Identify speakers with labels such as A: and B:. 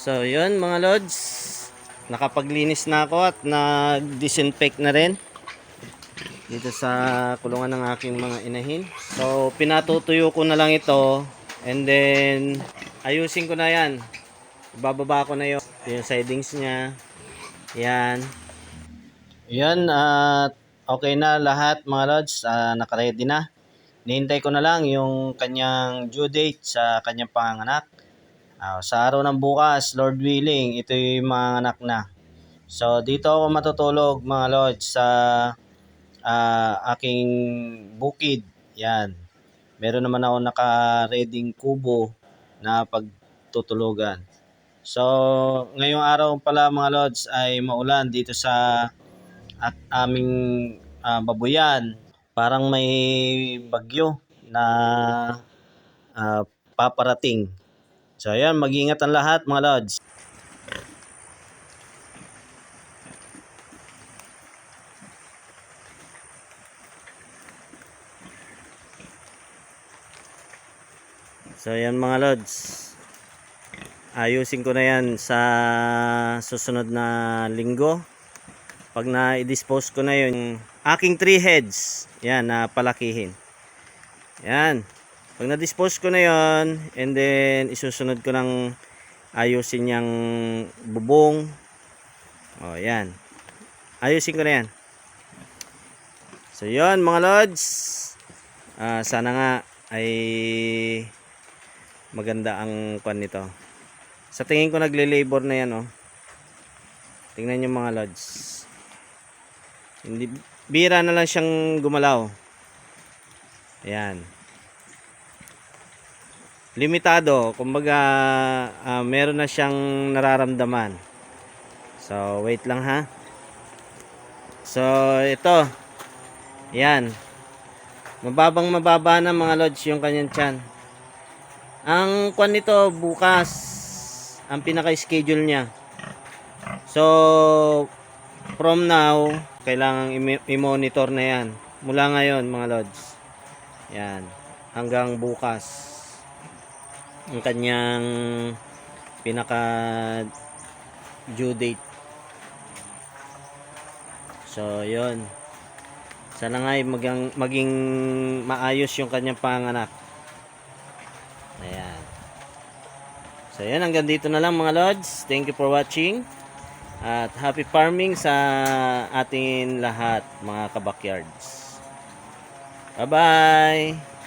A: So, yun mga lods. Nakapaglinis na ako at nag-disinfect na rin. Dito sa kulungan ng aking mga inahin. So, pinatutuyo ko na lang ito. And then, ayusin ko na yan. Ibababa ko na yun. Yung sidings niya. Yan. Yan, at okay na lahat mga lods. Uh, nakaready na. Nihintay ko na lang yung kanyang due date sa kanyang panganak. Ah, sa araw ng bukas, Lord willing, ito yung mga anak na. So, dito ako matutulog mga lords sa ah, aking bukid. Yan. Meron naman ako naka-reading kubo na pagtutulugan. So, ngayong araw pala mga lords ay maulan dito sa at aming ah, babuyan. Parang may bagyo na ah, paparating. So ayan, mag-ingat ang lahat mga lods. So ayan mga lods. Ayusin ko na yan sa susunod na linggo. Pag na-dispose ko na yun, aking three heads, yan, na palakihin. Yan. Pag na-dispose ko na yon and then isusunod ko ng ayusin yung bubong. O, yan. Ayusin ko na yan. So, yon mga lods. Ah, sana nga ay maganda ang kwan nito. Sa tingin ko nagle-labor na yan, oh. Tingnan nyo mga lods. Hindi, bira na lang siyang gumalaw. Ayan limitado. Kumbaga ah, meron na siyang nararamdaman. So wait lang ha? So ito. Yan. Mababang mababa na mga lods yung kanyang tiyan. Ang kwan nito bukas ang pinaka schedule niya. So from now kailangan i-monitor na yan. Mula ngayon mga lods. Yan. Hanggang bukas ang kanyang pinaka due date. So, yon. Sana nga ay magang, maging maayos yung kanyang panganak. Ayan. So, yan. Hanggang dito na lang mga lods. Thank you for watching. At happy farming sa ating lahat mga kabakyards. Bye-bye!